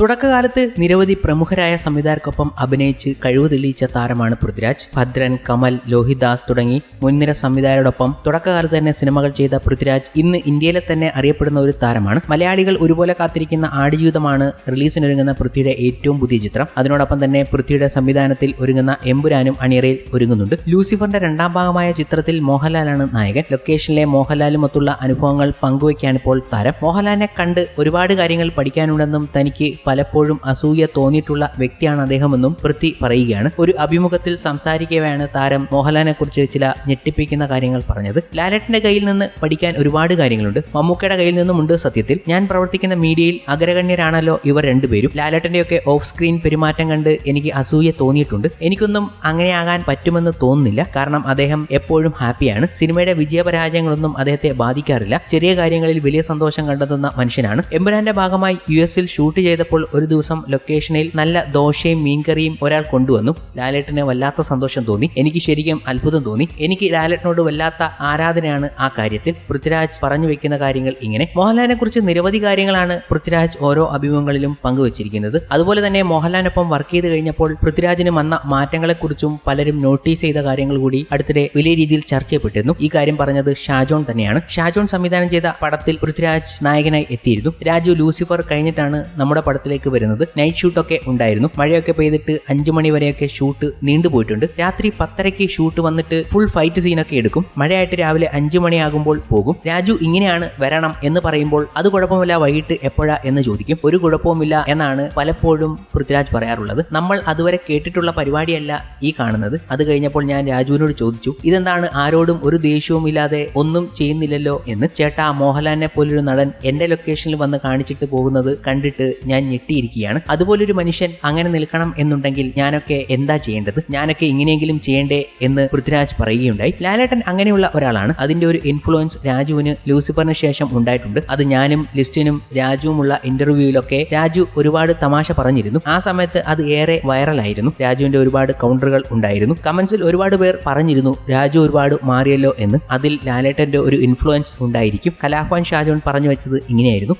തുടക്കകാലത്ത് നിരവധി പ്രമുഖരായ സംവിധായകർക്കൊപ്പം അഭിനയിച്ച് കഴിവ് തെളിയിച്ച താരമാണ് പൃഥ്വിരാജ്. ഭദ്രൻ കമൽ ലോഹിദാസ് തുടങ്ങി മുൻനിര സംവിധായകരോടൊപ്പം തുടക്കകാലത്ത് തന്നെ സിനിമകൾ ചെയ്ത പൃഥ്വിരാജ് ഇന്ന് ഇന്ത്യയിലെ തന്നെ അറിയപ്പെടുന്ന ഒരു താരമാണ്. മലയാളികൾ ഒരുപോലെ കാത്തിരിക്കുന്ന ആടുജീവിതമാണ് റിലീസിനൊരുങ്ങുന്ന പൃഥ്വിയുടെ ഏറ്റവും പുതിയ ചിത്രം. അതിനോടൊപ്പം തന്നെ പൃഥ്വിയുടെ സംവിധാനത്തിൽ ഒരുങ്ങുന്ന എമ്പുരാനും അണിയറയിൽ ഒരുങ്ങുന്നുണ്ട്. ലൂസിഫറിന്റെ രണ്ടാം ഭാഗമായ ചിത്രത്തിൽ മോഹൻലാലാണ് നായകൻ. ലൊക്കേഷനിലെ മോഹൻലാലുമൊത്തുള്ള അനുഭവങ്ങൾ പങ്കുവയ്ക്കാനിപ്പോൾ താരം. മോഹൻലാലിനെ കണ്ട് ഒരുപാട് കാര്യങ്ങൾ പഠിക്കാനുണ്ടെന്നും തനിക്ക് പലപ്പോഴും അസൂയ തോന്നിയിട്ടുള്ള വ്യക്തിയാണ് അദ്ദേഹമെന്നും പൃഥ്വി പറയുകയാണ്. ഒരു അഭിമുഖത്തിൽ സംസാരിക്കവെയാണ് താരം മോഹൻലാലിനെ കുറിച്ച് ചില ഞെട്ടിപ്പിക്കുന്ന കാര്യങ്ങൾ പറഞ്ഞത്. ലാലറ്റിന്റെ കയ്യിൽ നിന്ന് പഠിക്കാൻ ഒരുപാട് കാര്യങ്ങളുണ്ട്. മമ്മൂക്കയുടെ കയ്യിൽ നിന്നുമുണ്ട് സത്യത്തിൽ. ഞാൻ പ്രവർത്തിക്കുന്ന മീഡിയയിൽ അഗ്രഗണ്യരാണല്ലോ ഇവർ രണ്ടുപേരും. ലാലറ്റിന്റെയൊക്കെ ഓഫ് സ്ക്രീൻ പെരുമാറ്റം കണ്ട് എനിക്ക് അസൂയ തോന്നിയിട്ടുണ്ട്. എനിക്കൊന്നും അങ്ങനെയാകാൻ പറ്റുമെന്ന് തോന്നുന്നില്ല. കാരണം അദ്ദേഹം എപ്പോഴും ഹാപ്പിയാണ്. സിനിമയുടെ വിജയപരാജയങ്ങളൊന്നും അദ്ദേഹത്തെ ബാധിക്കാറില്ല. ചെറിയ കാര്യങ്ങളിൽ വലിയ സന്തോഷം കണ്ടെത്തുന്ന മനുഷ്യനാണ്. എമ്പുരാന്റെ ഭാഗമായി യു എസിൽ ഷൂട്ട് ചെയ്തപ്പോൾ ഒരു ദിവസം ലൊക്കേഷനിൽ നല്ല ദോശയും മീൻകറിയും ഒരാൾ കൊണ്ടുവന്നു. ലാലേട്ടന് വല്ലാത്ത സന്തോഷം തോന്നി. എനിക്ക് ശരിക്കും അത്ഭുതം തോന്നി. എനിക്ക് ലാലേട്ടനോട് വല്ലാത്ത ആരാധനയാണ് ആ കാര്യത്തിൽ. പൃഥ്വിരാജ് പറഞ്ഞു വെക്കുന്ന കാര്യങ്ങൾ ഇങ്ങനെ. മോഹൻലാലിനെ കുറിച്ച് നിരവധി കാര്യങ്ങളാണ് പൃഥ്വിരാജ് ഓരോ അഭിമുഖങ്ങളിലും പങ്കുവച്ചിരിക്കുന്നത്. അതുപോലെ തന്നെ മോഹൻലാലിനൊപ്പം വർക്ക് ചെയ്ത് കഴിഞ്ഞപ്പോൾ പൃഥ്വിരാജിന് വന്ന മാറ്റങ്ങളെക്കുറിച്ചും പലരും നോട്ടീസ് ചെയ്ത കാര്യങ്ങൾ കൂടി അടുത്തിടെ വലിയ രീതിയിൽ ചർച്ച ചെയ്യപ്പെട്ടിരുന്നു ഈ കാര്യം പറഞ്ഞത് ഷാജോൺ തന്നെയാണ്. ഷാജോൺ സംവിധാനം ചെയ്ത പടത്തിൽ പൃഥ്വിരാജ് നായകനായി എത്തിയിരുന്നു. രാജു ലൂസിഫർ കഴിഞ്ഞിട്ടാണ് നമ്മുടെ പടത്തിലേക്ക് വരുന്നത് നൈറ്റ് ഷൂട്ടൊക്കെ ഉണ്ടായിരുന്നു. മഴയൊക്കെ പെയ്തിട്ട് അഞ്ചു മണി വരെയൊക്കെ ഷൂട്ട് നീണ്ടുപോയിട്ടുണ്ട് രാത്രി പത്തരയ്ക്ക് ഷൂട്ട് വന്നിട്ട് ഫുൾ ഫൈറ്റ് സീനൊക്കെ എടുക്കും. മഴയായിട്ട് രാവിലെ അഞ്ചു മണിയാകുമ്പോൾ പോകും. രാജു ഇങ്ങനെയാണ് വരണം എന്ന് പറയുമ്പോൾ അത് കുഴപ്പമില്ല വൈകിട്ട് എപ്പോഴാ എന്ന് ചോദിക്കും. ഒരു കുഴപ്പവുമില്ല എന്നാണ് പലപ്പോഴും പൃഥ്വിരാജ് പറയാറുള്ളത്. നമ്മൾ അതുവരെ കേട്ടിട്ടുള്ള പരിപാടിയല്ല ഈ കാണുന്നത്. അത് കഴിഞ്ഞപ്പോൾ ഞാൻ രാജുവിനോട് ചോദിച്ചു ഇതെന്താണ്? ആരോടും ഒരു ദേഷ്യവും ഇല്ലാതെ ഒന്നും ചെയ്യുന്നില്ലല്ലോ? എന്ന്. ചേട്ടാ മോഹൻലാലിനെ പോലൊരു നടൻ എന്റെ ലൊക്കേഷനിൽ വന്ന് കാണിച്ചിട്ട് പോകുന്നത് കണ്ടിട്ട് ഞാൻ ഞെട്ടിയിരിക്കുകയാണ് അതുപോലൊരു മനുഷ്യൻ അങ്ങനെ നിൽക്കണം എന്നുണ്ടെങ്കിൽ ഞാനൊക്കെ എന്താ ചെയ്യേണ്ടത്? ഞാനൊക്കെ ഇങ്ങനെയെങ്കിലും ചെയ്യേണ്ടേ എന്ന് പൃഥ്വിരാജ് പറയുകയുണ്ടായി. ലാലേട്ടൻ അങ്ങനെയുള്ള ഒരാളാണ്. അതിന്റെ ഒരു ഇൻഫ്ലുവൻസ് രാജുവിന് ലൂസിഫറിന് ശേഷം ഉണ്ടായിട്ടുണ്ട്. അത് ഞാനും ലിസ്റ്റിനും രാജുവുമുള്ള ഇന്റർവ്യൂവിലൊക്കെ രാജു ഒരുപാട് തമാശ പറഞ്ഞിരുന്നു. ആ സമയത്ത് അത് ഏറെ വൈറലായിരുന്നു. രാജുവിന്റെ ഒരുപാട് കൗണ്ടറുകൾ ഉണ്ടായിരുന്നു. കമന്റ്സിൽ ഒരുപാട് പേർ പറഞ്ഞിരുന്നു രാജു ഒരുപാട് മാറിയല്ലോ എന്ന്. അതിൽ ലാലേട്ടന്റെ ഒരു ഇൻഫ്ലുവൻസ് ഉണ്ടായിരിക്കും. കലാഭവൻ ഷാജോൺ പറഞ്ഞു വെച്ചത് ഇങ്ങനെയായിരുന്നു.